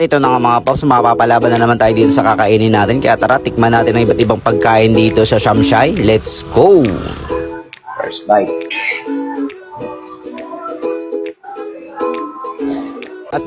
At ito na nga mga paps, mapapalaban na naman tayo dito sa kakainin natin. Kaya tara, tikman natin ang iba't ibang pagkain dito sa Shamshai. Let's go! First bite.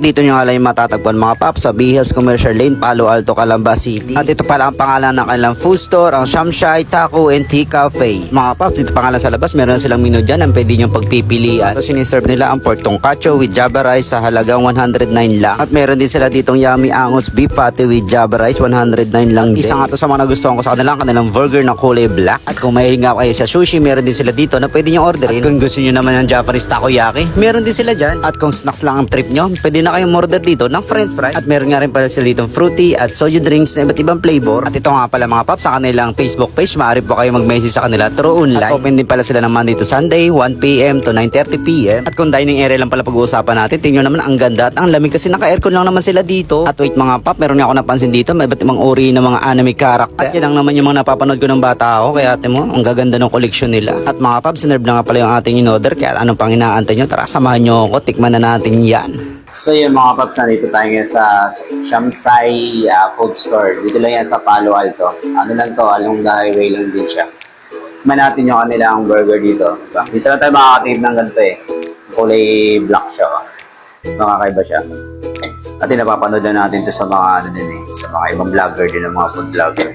Dito nyo nga lang yung matatagpuan mga paps sa Bihas Commercial Lane, Palo Alto, Calamba City. At ito pala ang pangalan ng kanilang food store, ang Shamshai Taco and Tea Cafe. Mga paps, dito pangalan sa labas, meron silang menu dyan ang pwede nyo pagpipilian. So siniserve nila ang pork tongkacho with java rice sa halagang 109 lang. At meron din sila ditong yummy angus beef patty with java rice, 109 lang din. Isa nga to sa mga nagustuhan ko sa kanila, ang kanilang burger na kulay black. At kung mahilig nga kayo sa sushi, meron din sila dito na pwede nyo orderin. At kung gusto nyo naman ng Japanese takoyaki, meron din sila dyan. At kung snacks lang ang trip nyo, pwede na kayong order dito ng french fries. At meron nga rin pala sila ditong fruity at soju drinks na iba't ibang flavor. At ito nga pala mga paps sa kanilang Facebook page, maaari po kayo mag-message sa kanila through online. At open din pala sila ng Monday to Sunday, 1pm to 9.30pm. At kung dining area lang pala pag-uusapan natin, tingnan naman ang ganda at ang lamig kasi naka-aircon lang naman sila dito. At wait mga pap, meron nga ako napansin dito, may iba't ibang uri ng mga anime character. At yan lang naman yung mga napapanood ko ng bata ako, kaya ate mo, ang gaganda ng koleksyon nila. At mga pap, sinerve na nga pala yung ating in-order, kaya anong pang inaantay nyo? Tara, samahan nyo ako, tikman na natin yan. So yun mga paps, nandito tayo ngayon sa Shamsai uh, Food Store. Dito lang yan sa Palo Alto. Ano lang to, along highway lang din siya. Tikman natin yung kanilang burger dito. Diba? Minsan lang tayo makakative ng ganito eh. Kulay black siya. Nakakaiba siya. At napapanood na natin to sa mga ano din eh, sa mga ibang vlogger din, ng mga food vlogger.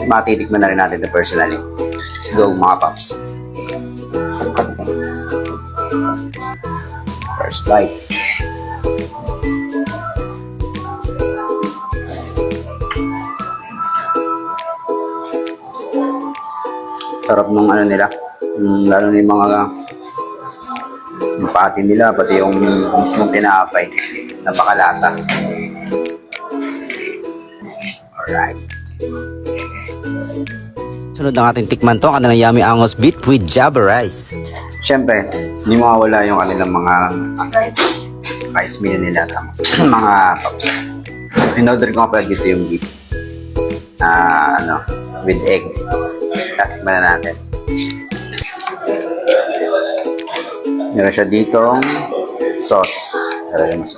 So, matitikman na rin natin to personally. Let's go mga paps. First bite. Sarap ng ano nila. Mm, lalo na yung mga yung pati nila, pati yung mismong tinapay. Napakalasa. Alright. Sunod ang ating tikman to, kanilang yummy angos beef with java rice. Siyempre, hindi mawawala yung kanilang mga rice meal nila. mga paps. In-order ko nga pala dito yung beef. na ano, with egg. Takman na natin. Meron siya ditong sauce. Talaga mas.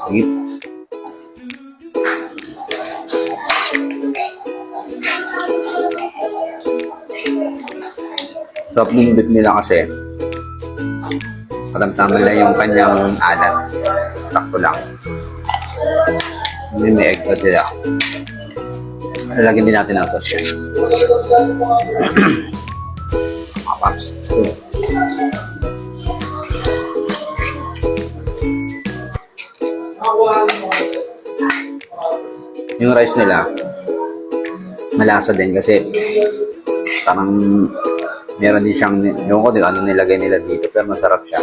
Sarap ng beef nila kasi patamtaman lang yung kanyang alat. Sakto lang. Hindi may egg pa sila. Lalagyan din natin ang sauce yan. Mga paps. Yung rice nila, malasa din kasi parang meron din siyang, yung ko ano nilagay nila dito, pero masarap siya.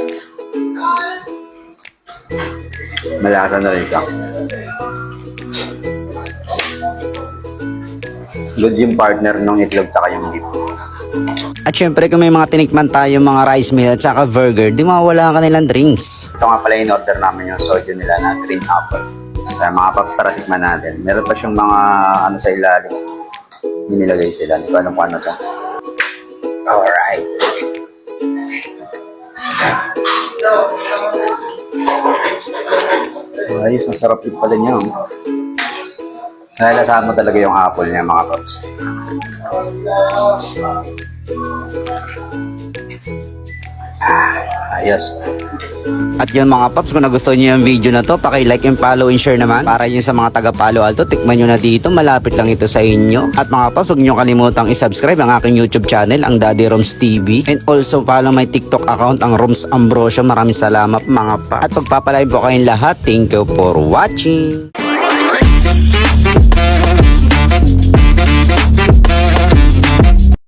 Malasa na rin siya. Good yung partner ng itlog tsaka yung beef. At syempre kung may mga tinikman tayo mga rice meal at saka burger, di mawala ang kanilang drinks. Ito nga pala yung order namin yung soju nila na green apple. Kaya mga paps tara tikman natin. Meron pa siyang mga ano sa ilalim. May nilagay sila. Hindi ko alam kung ano to. Alright. Ayos, ang sarap din pala niya. oh. Nalasahan mo talaga yung apple niya mga paps. Ah, ayos. At yun mga paps, kung nagustuhan nyo yung video na to, paki-like and follow and share naman. Para yun sa mga taga Palo Alto, tikman nyo na dito, malapit lang ito sa inyo. At mga paps, huwag nyo kalimutang isubscribe ang aking YouTube channel, ang Daddy Roms TV. And also follow my TikTok account, ang Roms Ambrosio. Maraming salamat mga paps. At pagpapalain po kayong lahat, thank you for watching.